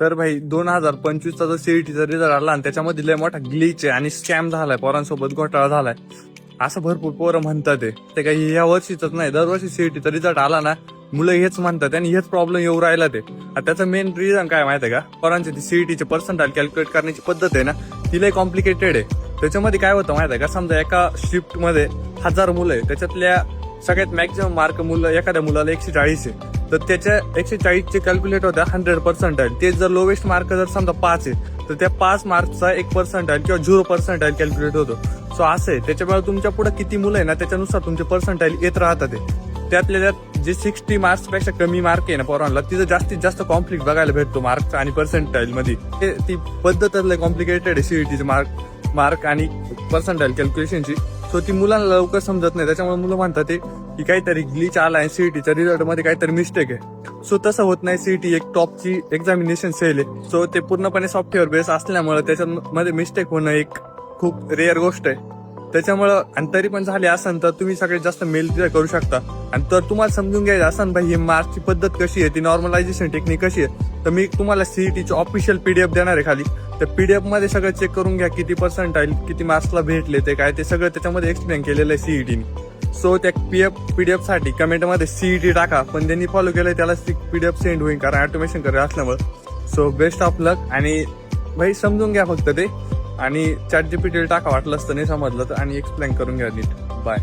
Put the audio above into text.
तर भाई दोन हजार पंचवीसचा जो सीईटीचा रिझल्ट आला आणि त्याच्यामध्ये लय मोठा ग्लिच आहे आणि स्कॅम झालाय पोरांसोबत घोटाळा झालाय. असं भरपूर पोरं म्हणतात ते. ते काही या वर्षीच नाही दरवर्षी सीईटीचा रिझल्ट आला ना मुलं हेच म्हणतात आणि हेच प्रॉब्लेम येऊ राहिला ते आता त्याचं मेन रिझन काय माहिती आहे का? पोरांची ती सीईटीचे पर्सेंटाईल कॅल्क्युलेट करण्याची पद्धत आहे ना ती लय कॉम्प्लिकेटेड आहे. त्याच्यामध्ये काय होतं माहिती आहे का? समजा एका शिफ्टमध्ये हजार मुलं आहे त्याच्यातल्या सगळ्यात मॅक्झिमम मार्क मुलं एखाद्या मुलाला एकशे चाळीस आहे. तर त्याच्या एकशे चाळीसचे कॅल्क्युलेट होत्या हंड्रेड पर्सेंट आहे. ते जर लोवेस्ट मार्क जर समजा पाच आहे तर त्या पाच मार्कचा एक पर्सेंट आहे किंवा झिरो पर्सेंट आहे कॅल्क्युलेट होतो. सो असं आहे. त्याच्यामुळे तुमच्यापुढे किती मुलं आहे ना त्याच्यानुसार तुमचे पर्सेंट आहे येत राहतात ते. त्यातल्या त्यात जे सिक्स्टी मार्क्सपेक्षा कमी मार्क आहे ना पोरांना तिथं जास्तीत जास्त कॉम्प्लिक बघायला भेटतो मार्कचा आणि पर्सेंटाईल मध्ये. ते- ती पद्धतच कॉम्प्लिकेटेड आहे सीईटीचे मार्क मार्क आणि पर्सेंटाईल कॅल्क्युलेशनची सो ती मुलांना लवकर समजत नाही. त्याच्यामुळे मुलं म्हणतात ते की काहीतरी ग्लिच आला आहे सीईटीच्या रिझल्टमध्ये काहीतरी मिस्टेक आहे. सो तसं होत नाही. सीईटी एक टॉपची एक्झामिनेशन सेल आहे. सो ते पूर्णपणे सॉफ्टवेअर बेस असल्यामुळे त्याच्यामध्ये मिस्टेक होणं एक खूप रेअर गोष्ट आहे. त्याच्यामुळं आणि तरी पण झाले असन तर तुम्ही सगळ्यात जास्त मेल तिथे करू शकता. आणि तर तुम्हाला समजून घ्यायचं असन भाई ही मार्कची पद्धत कशी आहे ती नॉर्मलायझेशन टेक्निक कशी आहे तर मी तुम्हाला सीईटीची ऑफिशियल पीडीएफ देणार आहे खाली. तर पीडीएफमध्ये सगळं चेक करून घ्या किती पर्सेंट पर्सेंटाईल किती मार्क्सला भेटले ते काय ते सगळं त्याच्यामध्ये एक्सप्लेन केलेलं आहे सीईटीने सो त्या पी एफ पी पीडीएफसाठी कमेंटमध्ये सीईटी टाका पण त्यांनी फॉलो केलं त्याला पीडीएफ सेंड होईल कारण ऑटोमेशन करे असल्यामुळे. सो बेस्ट ऑफ लक आणि भाई समजून घ्या फक्त ते. आणि चॅट जीपीटी टाका वाटलं असतं नाही समजलं तर आणि एक्सप्लेन करून घ्या नीट. बाय